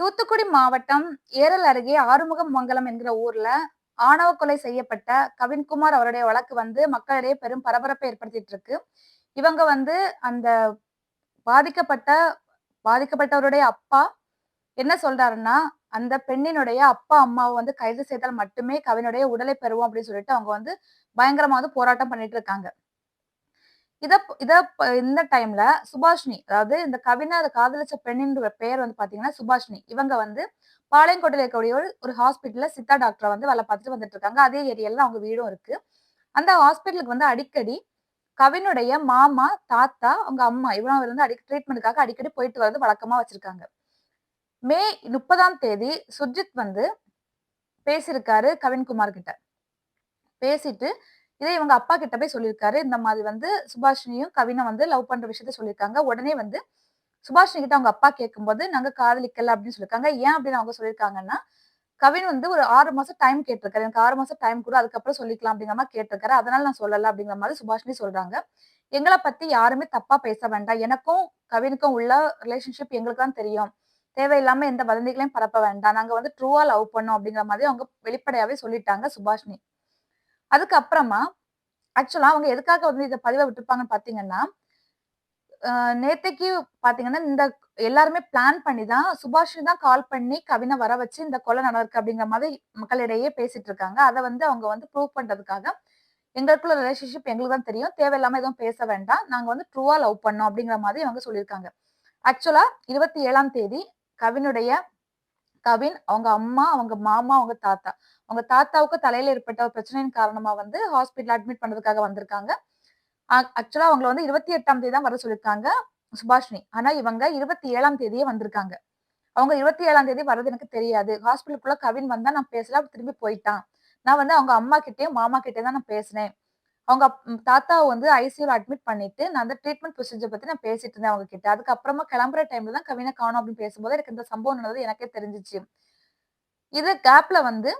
தூத்துக்குடி மாவட்டம் ஏரல் அருகே ஆறுமுகம் மங்கலம் என்கிற ஊர்ல ஆணவ கொலை செய்யப்பட்ட கவின்குமார் அவருடைய வழக்கு வந்து மக்களிடையே பெரும் பரபரப்பை ஏற்படுத்திட்டு இருக்கு. இவங்க வந்து அந்த பாதிக்கப்பட்ட பாதிக்கப்பட்டவருடைய அப்பா என்ன சொல்றாருன்னா அந்த பெண்ணினுடைய அப்பா அம்மாவை வந்து கைது செய்தால் மட்டுமே கவினுடைய உடலை பெறுவோம் அப்படின்னு சொல்லிட்டு அவங்க வந்து பயங்கரமா வந்து போராட்டம் பண்ணிட்டு இருக்காங்க. இத இத இந்த டைம்ல சுபாஷினி அதாவது இந்த கவினை காதலிச்ச பெண்ணின் பெயர் வந்து பாத்தீங்கன்னா சுபாஷினி. இவங்க வந்து பாளையங்கோட்டையில் இருக்கக்கூடிய ஒரு ஒரு ஹாஸ்பிட்டல்ல சித்தா டாக்டரை வந்து வேலை பார்த்துட்டு வந்துட்டு இருக்காங்க. அதே ஏரியால அவங்க வீடும் இருக்கு. அந்த ஹாஸ்பிட்டலுக்கு வந்து அடிக்கடி கவினுடைய மாமா தாத்தா அவங்க அம்மா இவங்க வந்து அடி ட்ரீட்மெண்ட்டுக்காக அடிக்கடி போயிட்டு வரது வழக்கமா வச்சிருக்காங்க. மே முப்பதாம் தேதி சுர்ஜித் வந்து பேசியிருக்காரு கவின்குமார் கிட்ட. பேசிட்டு இதே இவங்க அப்பா கிட்ட போய் சொல்லியிருக்காரு. இந்த மாதிரி வந்து சுபாஷினியும் கவினை வந்து லவ் பண்ற விஷயத்த சொல்லியிருக்காங்க. உடனே வந்து சுபாஷினி கிட்ட அவங்க அப்பா கேட்கும்போது நாங்க காதலிக்கல அப்படின்னு சொல்லியிருக்காங்க. ஏன் அப்படின்னு அவங்க சொல்லியிருக்காங்கன்னா கவின் வந்து ஒரு ஆறு மாசம் டைம் கேட்டிருக்காரு. எனக்கு ஆறு மாசம் டைம் கூட அதுக்கப்புறம் சொல்லிக்கலாம் அப்படிங்கிற மாதிரி கேட்டிருக்காரு. அதனால நான் சொல்லல அப்படிங்கிற மாதிரி சுபாஷினி சொல்றாங்க. எங்களை பத்தி யாருமே தப்பா பேச வேண்டாம். எனக்கும் கவினுக்கும் உள்ள ரிலேஷன்ஷிப் எங்களுக்கு தான் தெரியும். தேவையில்லாம எந்த வதந்திகளையும் பரப்ப வேண்டாம். நாங்க வந்து ட்ரூவா லவ் பண்ணோம் அப்படிங்கிற மாதிரி அவங்க வெளிப்படையாவே சொல்லிட்டாங்க சுபாஷினி. அதுக்கப்புறமா ஆக்சுவலா அவங்க எதுக்காக வந்து இதை பதிவை விட்டுருப்பாங்கன்னு பாத்தீங்கன்னா நேத்தைக்கு பாத்தீங்கன்னா இந்த எல்லாருமே பிளான் பண்ணி தான் சுபாஷினி தான் கால் பண்ணி கவினை வர வச்சு இந்த கொலை நடந்திருக்கு அப்படிங்கிற மாதிரி மக்களிடையே பேசிட்டு இருக்காங்க. அதை வந்து அவங்க வந்து ப்ரூவ் பண்றதுக்காக எங்களுக்குள்ள ரிலேஷன்ஷிப் எங்களுக்கு தான் தெரியும். தேவையில்லாம எதுவும் பேச வேண்டாம். நாங்க வந்து ட்ரூவா லவ் பண்ணோம் அப்படிங்கிற மாதிரி அவங்க சொல்லியிருக்காங்க. ஆக்சுவலா இருபத்தி ஏழாம் தேதி கவினுடைய கவின் அவங்க அம்மா அவங்க மாமா அவங்க தாத்தா. அவங்க தாத்தாவுக்கு தலையில ஏற்பட்ட ஒரு பிரச்சனையின் காரணமா வந்து ஹாஸ்பிட்டல் அட்மிட் பண்றதுக்காக வந்திருக்காங்க. ஆக்சுவலா அவங்கள வந்து இருபத்தி எட்டாம் தேதி தான் வர சொல்லியிருக்காங்க சுபாஷினி. ஆனா இவங்க இருபத்தி ஏழாம் தேதியே வந்திருக்காங்க. அவங்க இருபத்தி ஏழாம் தேதி வர்றது எனக்கு தெரியாது. ஹாஸ்பிட்டலுக்குள்ள கவின் வந்தா நான் பேசல திரும்பி போயிட்டான். நான் வந்து அவங்க அம்மா கிட்டேயும் மாமா கிட்டே தான் நான் பேசினேன். அவங்க தாத்தாவை வந்து ஐசியூல அட்மிட் பண்ணிட்டு நான் அந்த ட்ரீட்மெண்ட் ப்ரொசீஜர் பத்தி நான் பேசிட்டு இருந்தேன் அவங்க கிட்ட அதுக்கப்புறமா கிளம்புற டைம்ல தான் கவினை காணும் அப்படின்னு பேசும்போது எனக்கு இந்த சம்பவம் நடந்தது எனக்கே தெரிஞ்சிச்சு. இது கேப்ல வந்து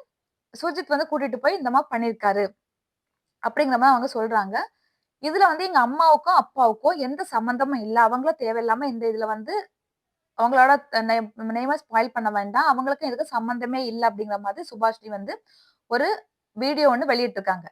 சுஜித் வந்து கூட்டிட்டு போய் இந்த மாதிரி பண்ணிருக்காரு அப்படிங்கிற மாதிரி அவங்க சொல்றாங்க. இதுல வந்து எங்க அம்மாவுக்கும் அப்பாவுக்கும் எந்த சம்மந்தமும் இல்லை. அவங்களும் தேவையில்லாம இந்த இதுல வந்து அவங்களோட நேம ஸ்பாயில் பண்ண வேண்டாம். அவங்களுக்கும் இதுக்கு சம்மந்தமே இல்லை அப்படிங்கிற மாதிரி சுபாஷ்ரீ வந்து ஒரு வீடியோ ஒன்று வெளியிட்டிருக்காங்க.